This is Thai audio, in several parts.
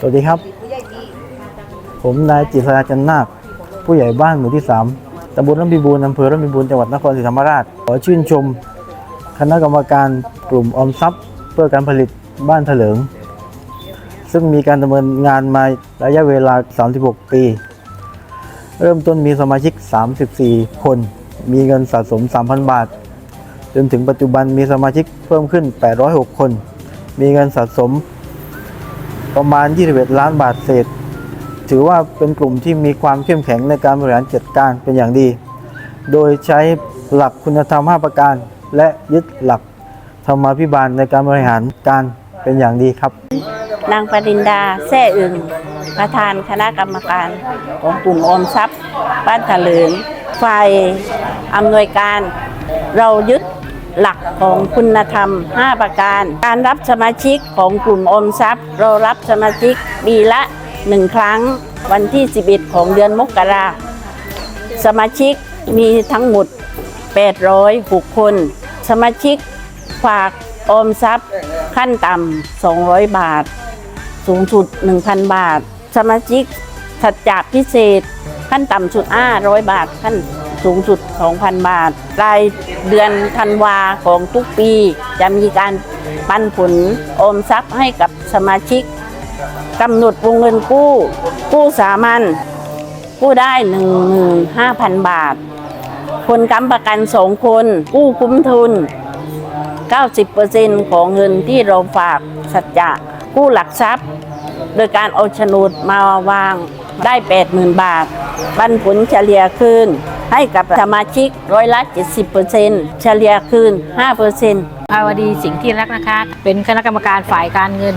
สวัสดีครับ ผมนายจิตราจันนาคผู้ใหญ่บ้านหมู่ที่ 3ตำบลลำพิบูรณ์อำเภอลำพิบูรณ์จังหวัดนครศรีธรรมราช ขอชื่นชม คณะกรรมการกลุ่มออมทรัพย์ เพื่อการผลิตบ้านเถลิง ซึ่งมีการดำเนินงานมาระยะเวลา 36 ปี เริ่มต้นมีสมาชิก 34 คน มีเงินสะสม 3,000 บาท จนถึงปัจจุบันมีสมาชิกเพิ่มขึ้น 806 คน มีเงินสะสม ประมาณ 21 ล้านบาทเศษ ถือว่าเป็นกลุ่มที่มีความเข้มแข็งในการบริหารจัดการเป็นอย่างดี โดยใช้หลักคุณธรรม 5 ประการ และยึดหลักธรรมาภิบาลในการบริหารการเป็นอย่างดีครับ นางปรินดาแซ่อึงประธานคณะกรรมการของกลุ่มออมทรัพย์ บ้านถลิงฝ่ายอำนวยการ เรายึด หลักของคุณธรรม 5 ประการ การรับสมาชิกของกลุ่มอมทรัพย์ เรารับสมาชิกปีละ 1 ครั้ง วันที่ 11 ของเดือนมกราสมาชิกมีทั้งหมด 806 คน สมาชิกฝากออมทรัพย์ขั้นต่ำ 200 บาท สูงสุด 1,000 บาท สมาชิกสัจจะพิเศษ ขั้นต่ำสุด 500 บาทขั้น สูงสุด 2,000 บาท รายเดือนธันวาของทุกปี จะมีการปันผลออมทรัพย์ให้กับสมาชิกกำหนดวงเงินกู้กู้สามัญกู้ได้ 15,000 บาท คนค้ำประกันสองคน กู้คุ้มทุน 90%ของเงินที่เราฝากสัจจะกู้หลักทรัพย์ โดยการเอาโฉนดมาวาง ได้ 80,000 บาท ปันผลเฉลี่ยคืน ให้กับสมาชิกร้อยละ 70%เฉลี่ยคืน 5%ภาวดีสิ่งที่รักนะคะ เป็นคณะกรรมการฝ่ายการเงิน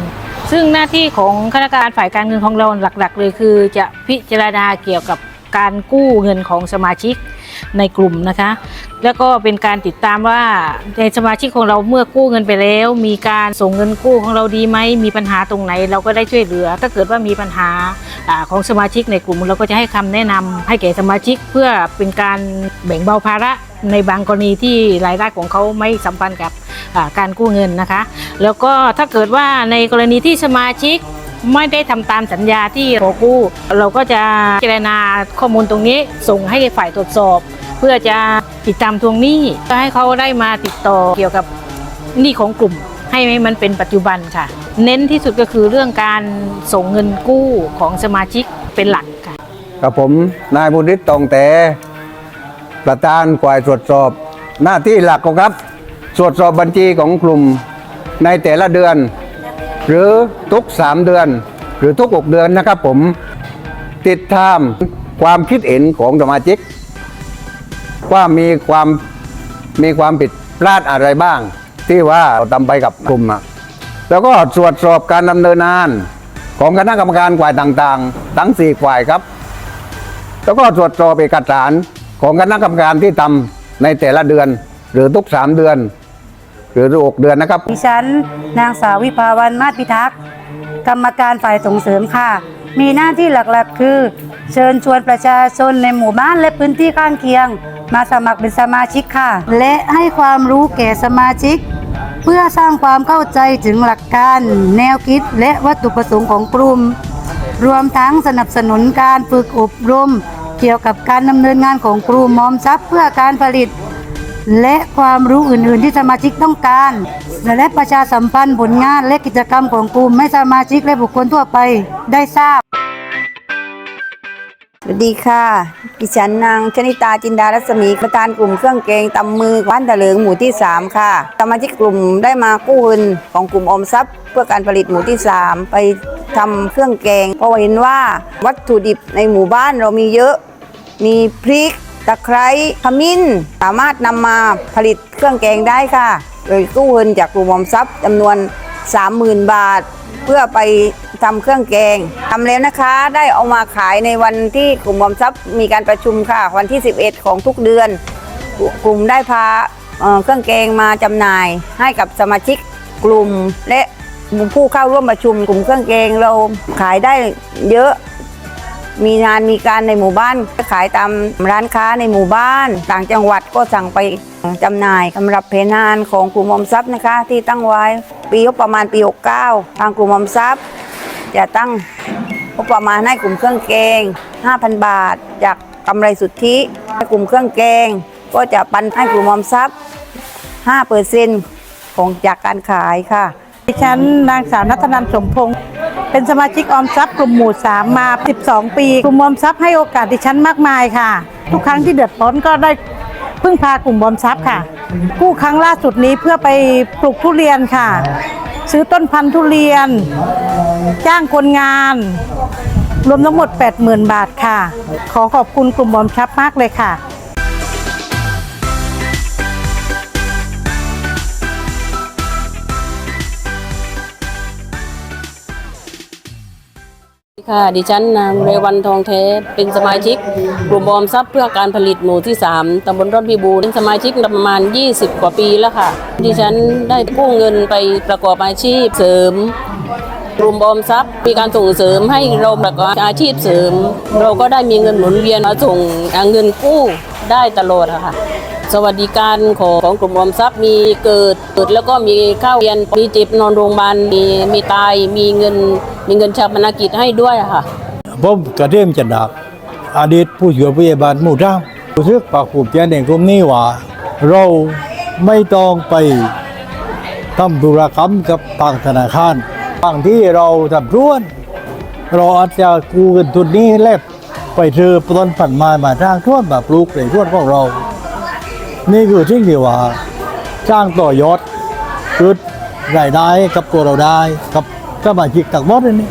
ซึ่งหน้าที่ของคณะกรรมการฝ่ายการเงินของเราหลัก ๆ เลยคือ จะพิจารณาเกี่ยวกับการกู้เงินของสมาชิกในกลุ่มนะคะ แล้วก็เป็นการติดตามว่าในสมาชิกของเราเมื่อกู้เงินไปแล้ว มีการส่งเงินกู้ของเราดีไหมมีปัญหาตรงไหน เราก็ได้ช่วยเหลือ ถ้าเกิดว่ามีปัญหาอของสมาชิกในกลุ่ม เราก็จะให้คำแนะนำให้แก่สมาชิกเพื่อเป็นการแบ่งเบาภาระในบางกรณีที่รายได้ของเขาไม่สัมพันธ์กับการกู้เงินนะคะ แล้วก็ถ้าเกิดว่าในกรณีที่สมาชิกไม่ได้ทำตามสัญญาที่ขอกู้ เราก็จะพิจรณาข้อมูลตรงนี้ส่งให้ฝ่ายตรวจสอบ เพื่อจะ ติดตามทวงหนี้ก็ให้เขาได้มาติดต่อเกี่ยวกับหนี้ของกลุ่ม ให้มันเป็นปัจจุบันค่ะ เน้นที่สุดก็คือเรื่องการส่งเงินกู้ของสมาชิกเป็นหลักค่ะกับผมนายบุญฤทธิ์ตองแต่ประธานฝ่ายตรวจสอบหน้าที่หลักก็ครับตรวจสอบบัญชีของกลุ่มในแต่ละเดือน หรือทุก 3 เดือน หรือทุก 6 เดือนนะครับผมติดตามความคิดเห็นของสมาชิก ว่ามีความมีความผิดพลาดอะไรบ้าง ที่ว่าเราทำไปกับกลุ่มอะแล้วก็ตรวจสอบการดำเนินงานของคณะกรรมการฝ่ายต่างๆ ทั้ง 4 ฝ่ายครับ แล้วก็ตรวจสอบเอกสารของคณะกรรมการที่ทำในแต่ละเดือน หรือทุก 3 เดือน หรือทุกเดือนนะครับดิฉันนางสาววิภาวันมาศพิทักษ์กรรมการฝ่ายส่งเสริมค่ะ มีหน้าที่หลักๆ คือ เชิญชวนประชาชนในหมู่บ้านและพื้นที่ข้างเคียง มาสมัครเป็นสมาชิกค่ะ และให้ความรู้แก่สมาชิก เพื่อสร้างความเข้าใจถึงหลักการ แนวคิดและวัตถุประสงค์ของกลุ่ม รวมทั้งสนับสนุนการฝึกอบรม เกี่ยวกับการดำเนินงานของกลุ่มมอมทรัพย์เพื่อการผลิต และความรู้อื่น ๆ ที่สมาชิกต้องการ และประชาสัมพันธ์ผลงานและกิจกรรมของกลุ่มให้สมาชิกและบุคคลทั่วไปได้ทราบ วัสดีค่ะ ดิฉันนางชนิตาจินดารัศมีประธานกลุ่มเครื่องแกงตำมือบ้านตะเหลิงหมู่ที่ 3 ค่ะ สมาชิกกลุ่มได้มากู้เงินของกลุ่มอมทรัพย์ เพื่อการผลิตหมู่ที่ 3 ไปทำเครื่องแกง เพราะเห็นว่าวัตถุดิบในหมู่บ้านเรามีเยอะ มีพริก ตะไคร้ขมิ้น สามารถนำมาผลิตเครื่องแกงได้ค่ะ โดยกู้เงินจากกลุ่มอมทรัพย์จำนวน 30,000 บาท เพื่อไปทำเครื่องแกงทำแล้วนะคะได้เอามาขายในวันที่กลุ่มออมทรัพย์มีการประชุมค่ะ วันที่ 11 ของทุกเดือน กลุ่มได้พาเอ่อเครื่องแกงมาจำหน่ายให้กับสมาชิกกลุ่มและผู้เข้าร่วมประชุมกลุ่มเครื่องแกงเราขายได้เยอะ มีงานมีการในหมู่บ้าน ขายตามร้านค้าในหมู่บ้าน ต่างจังหวัดก็สั่งไปจำหน่ายสำหรับเพนานของกลุ่มอมทรัพย์นะคะ ที่ตั้งไว้ปีประมาณปี69ทางกลุ่มอมทรัพย์จะตั้งงบประมาณให้กลุ่มเครื่องแกง 5,000 บาท จากกำไรสุทธิให้กลุ่มเครื่องแกง ก็จะปันให้กลุ่มอมทรัพย์5เปอร์เซ็นต์ของจากการขายค่ะ ดิฉันนางสาวนัทนันสมพงศ์ เป็นสมาชิกออมทรัพย์กลุ่มหมู่สามมา 12 ปี กลุ่มออมทรัพย์ให้โอกาสดิฉันมากมายค่ะ ทุกครั้งที่เดือดร้อนก็ได้พึ่งพากลุ่มออมทรัพย์ค่ะ กู้ครั้งล่าสุดนี้เพื่อไปปลูกทุเรียนค่ะ ซื้อต้นพันธุ์ทุเรียน จ้างคนงาน รวมทั้งหมด 80,000 บาทค่ะ ขอขอบคุณกลุ่มออมทรัพย์มากเลยค่ะ ค่ะ ดิฉันนางเรวันทองเท้เป็นสมาชิกกลุ่มบอมทรัพย์เพื่อการผลิตหมู่ที่ 3ตำบลร่อนพิบูลเป็นสมาชิกประมาณ 20 กว่าปีแล้วค่ะ ดิฉันได้กู้เงินไปประกอบอาชีพเสริมกลุ่มบอมทรัพย์มีการส่งเสริมให้เราประกอบอาชีพเสริม เราก็ได้มีเงินหมุนเวียนมาส่งเงินกู้ ได้ตลอดค่ะ สวัสดิการของของกลุ่มออมทรัพย์มีเกิดเกิดแล้วก็มีข้าวเรียนมีเจ็บนอนโรงพยาบาลมีมีตายมีเงินมีเงินชาปนกิจให้ด้วยอะค่ะผมกระเทียมจันดาบอดีตผู้ช่วยผู้ใหญ่บ้านหมู่ท่ารู้สึกปากภูมิใจในกลุ่มนี้ว่า เราไม่ต้องไปทำธุรกรรมกับทางธนาคารบางที่เราทำร่วน เราอาจจะกู้เงินทุนนี้แลก ไปเธอต้นผันไม้มาสร้างร่วนแบบปลูกในร่วนของเรา นี่คือสิ่งที่ว่าสร้างต่อยอดคือรายได้กับตัวเราได้กับสมาชิกต่างหมดนี่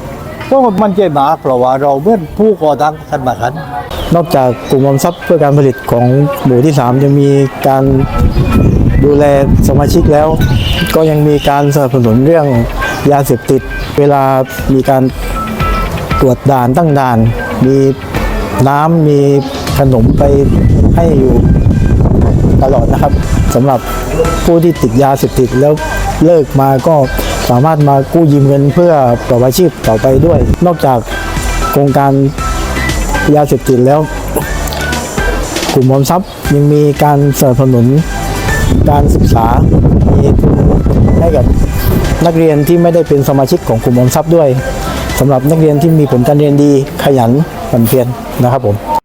เพราะมันใจมากเพราะว่าเราเมื่อนผู้ก่อตั้งกันมาขันนอกจากกลุ่มออมทรัพย์เพื่อการผลิตของหมู่ที่3จะมีการดูแลสมาชิกแล้ว ก็ยังมีการสนับสนุนเรื่องยาเสพติด เวลามีการตรวจด่านตั้งด่าน มี น้ำมีขนมไปให้อยู่ตลอดนะครับสำหรับผู้ที่ติดยาเสพติดแล้วเลิกมาก็สามารถมากู้ยืมเงินเพื่อประกอบอาชีพต่อไปด้วย นอกจากโครงการยาเสพติดแล้ว กลุ่มออมทรัพย์ยังมีการสนับสนุนการศึกษา มีทุนให้กับนักเรียนที่ไม่ได้เป็นสมาชิกของกลุ่มออมทรัพย์ด้วยสำหรับนักเรียนที่มีผลการเรียนดีขยัน มันเพียนนะครับผม